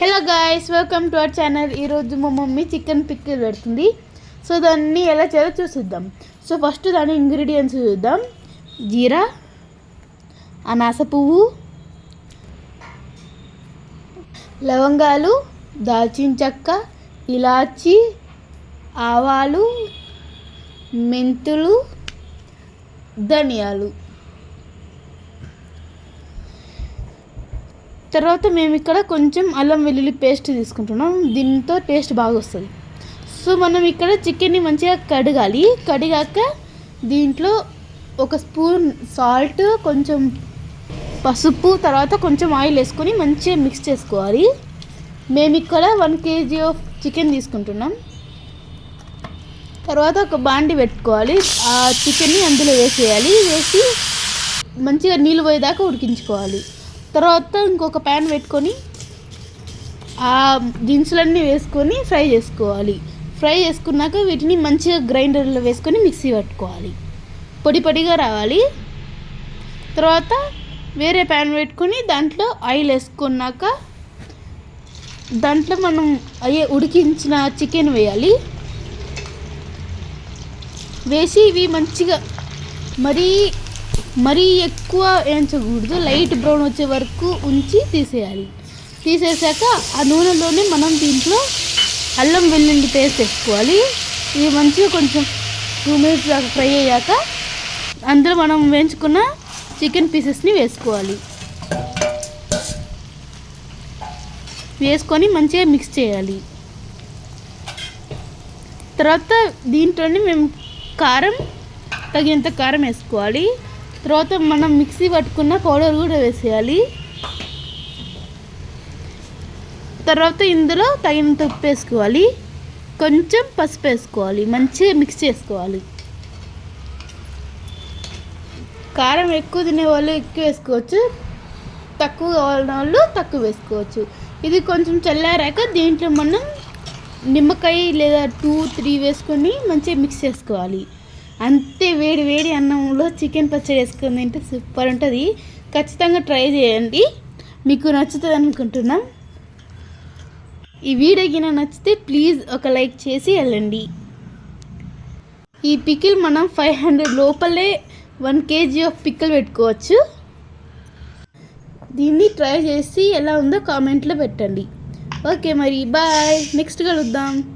Hello guys welcome to our channel ఈరోజు మా mummy chicken pickle పెడుతుంది. సో దాన్ని ఎలా చేయాలో చూసిద్దాం. సో ఫస్ట్ దాని ఇంగ్రీడియంట్స్ చూద్దాం. జీరా అనాస పువ్వు లవంగాలు దాల్చిన చెక్క ఇలాచి ఆవాలు మెంతులు ధనియాలు. తర్వాత మేము ఇక్కడ కొంచెం అల్లం వెల్లుల్లి పేస్ట్ తీసుకుంటున్నాం. దీంతో టేస్ట్ బాగా వస్తుంది సో మనం ఇక్కడ చికెన్ని మంచిగా కడగాలి. కడిగాక దీంట్లో ఒక స్పూన్ సాల్ట్ కొంచెం పసుపు తర్వాత కొంచెం ఆయిల్ వేసుకొని మంచిగా మిక్స్ చేసుకోవాలి. మేము ఇక్కడ వన్ కేజీ ఆఫ్ చికెన్ తీసుకుంటున్నాం. తర్వాత ఒక బాండి పెట్టుకోవాలి. ఆ చికెన్ని అందులో వేసేయాలి. వేసి మంచిగా నీళ్ళు పోయేదాకా ఉడికించుకోవాలి. తర్వాత ఇంకొక ప్యాన్ పెట్టుకొని ఆ దినుసులన్నీ వేసుకొని ఫ్రై చేసుకోవాలి. ఫ్రై చేసుకున్నాక వీటిని మంచిగా గ్రైండర్లో వేసుకొని మిక్సీ పట్టుకోవాలి. పొడి పొడిగా రావాలి. తర్వాత వేరే ప్యాన్ పెట్టుకొని దాంట్లో ఆయిల్ వేసుకున్నాక దాంట్లో మనం అయ్యే ఉడికించిన చికెన్ వేయాలి. వేసి ఇవి మంచిగా మరీ మరీ ఎక్కువ వేయించకూడదు. లైట్ బ్రౌన్ వచ్చే వరకు ఉంచి తీసేయాలి. తీసేసాక ఆ నూనెలోనే మనం దీంట్లో అల్లం వెల్లుల్లి పేస్ట్ వేసుకోవాలి. ఇది మంచిగా కొంచెం టూ మినిట్స్ దాకా ఫ్రై అయ్యాక అందులో మనం వేయించుకున్న చికెన్ పీసెస్ని వేసుకోవాలి. వేసుకొని మంచిగా మిక్స్ చేయాలి. తర్వాత దీంట్లోనే మేము కారం తగినంత కారం వేసుకోవాలి. తర్వాత మనం మిక్సీ పట్టుకున్న పౌడర్ కూడా వేసేయాలి. తర్వాత ఇందులో తగినంత ఉప్పు వేసుకోవాలి. కొంచెం పసుపు వేసుకోవాలి. మంచిగా మిక్స్ చేసుకోవాలి. కారం ఎక్కువ తినే వాళ్ళు ఎక్కువ వేసుకోవచ్చు. తక్కువ కావాలన్న వాళ్ళు తక్కువ వేసుకోవచ్చు. ఇది కొంచెం చల్లారాక దీంట్లో మనం నిమ్మకాయ లేదా టూ త్రీ వేసుకొని మంచిగా మిక్స్ చేసుకోవాలి. అంతే వేడి వేడి అన్నంలో చికెన్ పచ్చడి వేసుకుని తింటే సూపర్ ఉంటుంది. ఖచ్చితంగా ట్రై చేయండి. మీకు నచ్చుతుంది అనుకుంటున్నాం. ఈ వీడియో గిన నచ్చితే ప్లీజ్ ఒక లైక్ చేసి వెళ్ళండి. ఈ పికిల్ మనం ఫైవ్ హండ్రెడ్ లోపలే వన్ కేజీ ఆఫ్ పిక్కలు పెట్టుకోవచ్చు. దీన్ని ట్రై చేసి ఎలా ఉందో కామెంట్లో పెట్టండి. ఓకే మరి బాయ్. నెక్స్ట్ కలుద్దాం.